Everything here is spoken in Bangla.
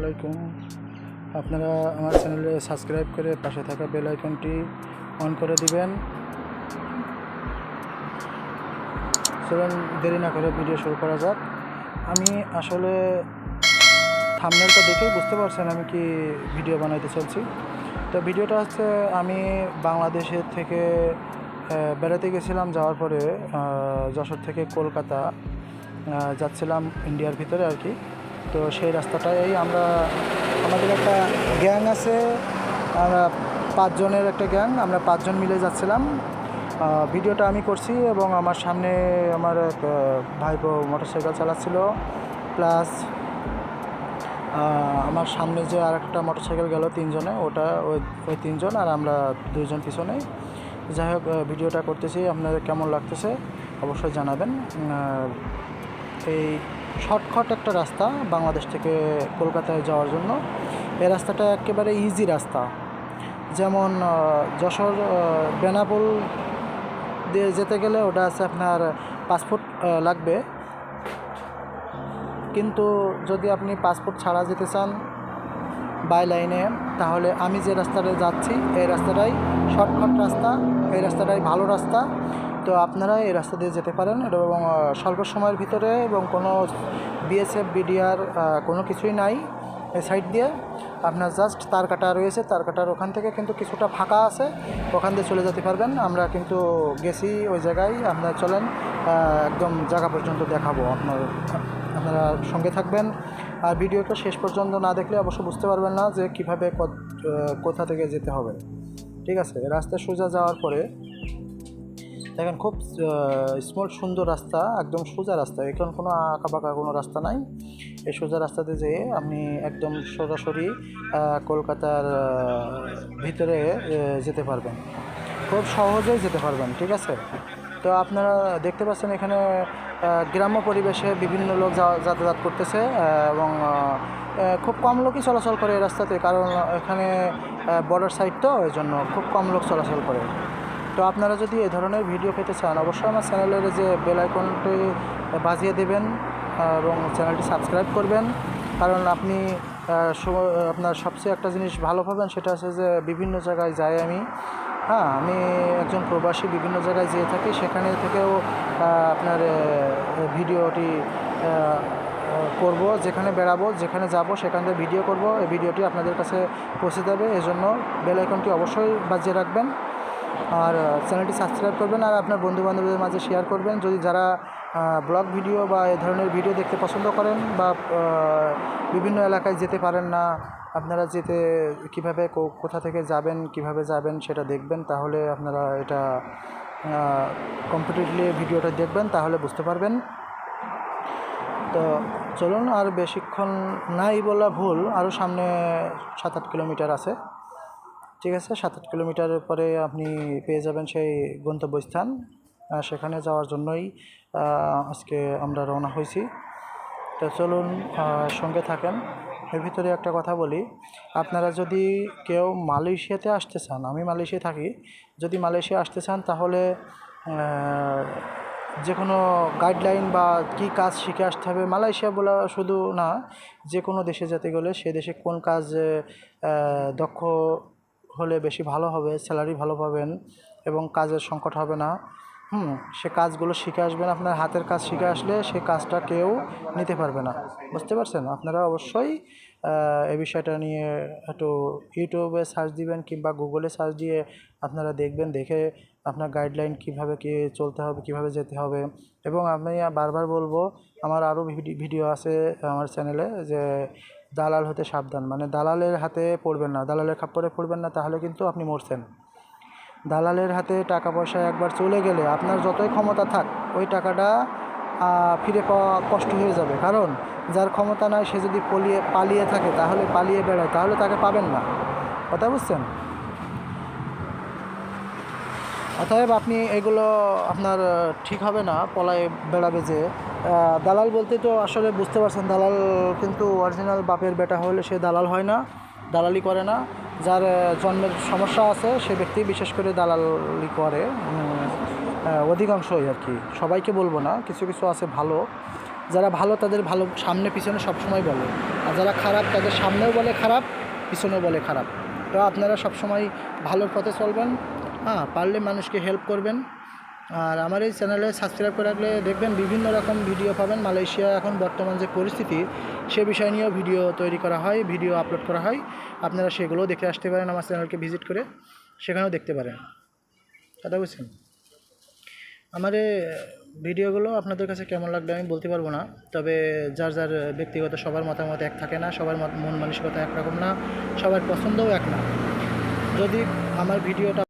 আলাইকুম আপনারা আমার চ্যানেলে সাবস্ক্রাইব করে পাশে থাকা বেল আইকনটি অন করে দিবেন। চলুন দেরি না করে ভিডিও শুরু করা যাক। আমি আসলে থামনেলটা দেখেই বুঝতে পারছেন আমি কি ভিডিও বানাইতে চলছি। তো ভিডিওটা হচ্ছে আমি বাংলাদেশের থেকে বেড়াতে গেছিলাম, যাওয়ার পরে যশোর থেকে কলকাতা যাচ্ছিলাম ইন্ডিয়ার ভিতরে আর কি। তো সেই রাস্তাটাই আমরা, আমাদের একটা গ্যাং আছে, আমরা পাঁচজনের একটা গ্যাং, আমরা পাঁচজন মিলে যাচ্ছিলাম। ভিডিওটা আমি করছি এবং আমার সামনে আমার এক ভাইপো মোটরসাইকেল চালাচ্ছিল। প্লাস আমার সামনে যে আর একটা মোটরসাইকেল গেল তিনজনে, ওটা, ওই ওই তিনজন আর আমরা দুইজন পিছনে। যাই হোক ভিডিওটা করতেছি, আপনাদের কেমন লাগতেছে অবশ্যই জানাবেন। এই শর্টকাট একটা রাস্তা বাংলাদেশ থেকে কলকাতায় যাওয়ার জন্য। এই রাস্তাটা একেবারে ইজি রাস্তা। যেমন যশোর বেনাপোল দিয়ে যেতে গেলে ওটা আছে আপনার পাসপোর্ট লাগবে। কিন্তু যদি আপনি পাসপোর্ট ছাড়া যেতে চান বাই লাইনে তাহলে আমি যে রাস্তাটা যাচ্ছি, এই রাস্তাটাই শর্টকাট রাস্তা, এই রাস্তাটাই ভালো রাস্তা। তো আপনারা এই রাস্তা দিয়ে যেতে পারেন এবং স্বল্প সময়ের ভিতরে এবং কোনো বিএসএফ বিডিআর কোনো কিছুই নাই এই সাইড দিয়ে। আপনার জাস্ট তার কাটা রয়েছে, তার কাটার ওখান থেকে কিন্তু কিছুটা ফাঁকা আছে, ওখান দিয়ে চলে যেতে পারবেন। আমরা কিন্তু গেছি ওই জায়গায় আপনারা চলেন একদম জায়গা পর্যন্ত দেখাবো আপনার, আপনারা সঙ্গে থাকবেন। আর ভিডিওটা শেষ পর্যন্ত না দেখলে অবশ্য বুঝতে পারবেন না যে কীভাবে কোথা থেকে যেতে হবে। ঠিক আছে, রাস্তায় সোজা যাওয়ার পরে দেখেন খুব স্মল সুন্দর রাস্তা, একদম সোজা রাস্তা। এখানে কোনো আঁকা বাঁকা কোনো রাস্তা নাই। এই সোজা রাস্তাতে যেয়ে আপনি একদম সরাসরি কলকাতার ভিতরে যেতে পারবেন। খুব সহজেই যেতে পারবেন, ঠিক আছে? তো আপনারা দেখতে পাচ্ছেন এখানে গ্রাম্য পরিবেশে বিভিন্ন লোক যাতায়াত করতেছে এবং খুব কম লোকই চলাচল করে এই রাস্তাতে। কারণ এখানে বর্ডার সাইড তো এই জন্য খুব কম লোক চলাচল করে। তো আপনারা যদি এই ধরনের ভিডিও পেতে চান, অবশ্যই আমার চ্যানেলের যে বেল আইকনটি বাজিয়ে দেবেন এবং চ্যানেলটি সাবস্ক্রাইব করবেন। কারণ আপনি আপনার সবচেয়ে একটা জিনিস ভালো পাবেন সেটা হচ্ছে যে বিভিন্ন জায়গায় যাই আমি। হ্যাঁ আমি একজন প্রবাসী, বিভিন্ন জায়গায় যেয়ে থাকি, সেখানে থেকেও আপনার ভিডিওটি করব, যেখানে বেড়াবো, যেখানে যাব, সেখান থেকে ভিডিও করব, এই ভিডিওটি আপনাদের কাছে পৌঁছে যাবে। এজন্য বেল আইকনটি অবশ্যই বাজিয়ে রাখবেন। আর চ্যানেলটি সাবস্ক্রাইব করবেন আর আপনার বন্ধু বান্ধবদের মাঝে শেয়ার করবেন। যদি যারা ব্লগ ভিডিও বা এ ধরনের ভিডিও দেখতে পছন্দ করেন বা বিভিন্ন এলাকায় যেতে পারেন না, আপনারা যেতে কীভাবে কোথা থেকে যাবেন, কীভাবে যাবেন সেটা দেখবেন, তাহলে আপনারা এটা কমপ্লিটলি ভিডিওটা দেখবেন, তাহলে বুঝতে পারবেন। তো চলুন, আর বেশিক্ষণ নাই বলা ভুল আরও সামনে সাত আট কিলোমিটার আছে। ঠিক আছে সাত আট কিলোমিটার পরে আপনি পেয়ে যাবেন সেই গন্তব্যস্থান। সেখানে যাওয়ার জন্যই আজকে আমরা রওনা হয়েছি। তো চলুন সঙ্গে থাকেন। এর ভিতরে একটা কথা বলি। আপনারা যদি কেউ মালয়েশিয়াতে আসতে চান, আমি মালয়েশিয়া থাকি, যদি মালয়েশিয়া আসতে চান তাহলে যে কোনো গাইডলাইন বা কী কাজ শিখে আসতে হবে, মালয়েশিয়া বলা শুধু না, যে কোনো দেশে যেতে গেলে সে দেশে কোন কাজ দক্ষ হলে বেশি ভালো হবে স্যালারি ভালো পাবেন এবং কাজের সংকট হবে না। হুম, সে কাজগুলো শিখে আসবেন, আপনার হাতের কাজ শিখে আসলে সে কাজটা কেউ নিতে পারবে না। বুঝতে পারছেন? আপনারা অবশ্যই এই বিষয়টা নিয়ে একটু ইউটিউবে সার্চ দিবেন কিংবা গুগলে সার্চ দিয়ে আপনারা দেখবেন, দেখে আপনার গাইডলাইন কীভাবে কি চলতে হবে, কীভাবে যেতে হবে। এবং আমি বারবার বলব, আমার আরও ভিডিও আছে আমার চ্যানেলে যে দালাল হতে সাবধান। মানে দালালের হাতে পড়বেন না। দালালের খাপ্পরে পড়বেন না, তাহলে কিন্তু আপনি মরছেন। দালালের হাতে টাকা পয়সা একবার চলে গেলে আপনার যতই ক্ষমতা থাক, ওই টাকাটা ফিরে পাওয়া কষ্ট হয়ে যাবে। কারণ যার ক্ষমতা নাই, সে যদি পলিয়ে, পালিয়ে থাকে, তাহলে পালিয়ে বেড়ায়, তাহলে তাকে পাবেন না। কথা বুঝছেন? অতএব আপনি এগুলো আপনার ঠিক হবে না, পলায় বেড়াবে যে। দালাল বলতে তো আসলে বুঝতে পারছেন, দালাল কিন্তু অরিজিনাল বাপের বেটা হলে সে দালাল হয় না, দালালি করে না। যার জন্মের সমস্যা আছে, সে ব্যক্তি বিশেষ করে দালালি করে। অধিকাংশই আর কি। সবাইকে বলব না, কিছু কিছু আছে ভালো। যারা ভালো তাদের ভালো সামনে পিছনে সবসময় বলে। আর যারা খারাপ তাদের সামনেও বলে খারাপ, পিছনেও বলে খারাপ। তো আপনারা সবসময় ভালোর পথে চলবেন। হ্যাঁ পারলে মানুষকে হেল্প করবেন। আর আমার এই চ্যানেলে সাবস্ক্রাইব করে রাখলে দেখবেন বিভিন্ন রকম ভিডিও পাবেন। মালয়েশিয়া এখন বর্তমান যে পরিস্থিতি, সে বিষয় নিয়েও ভিডিও তৈরি করা হয় ভিডিও আপলোড করা হয়। আপনারা সেগুলোও দেখে আসতে পারেন আমার চ্যানেলকে ভিজিট করে। সেখানেও দেখতে পারেন। কথা বুঝছেন আমার ভিডিওগুলো আপনাদের কাছে কেমন লাগবে আমি বলতে পারব না। তবে যার যার ব্যক্তিগত সবার মতামত এক থাকে না, সবার মন মানসিকতা একরকম না, সবার পছন্দও এক না। যদি আমার ভিডিওটা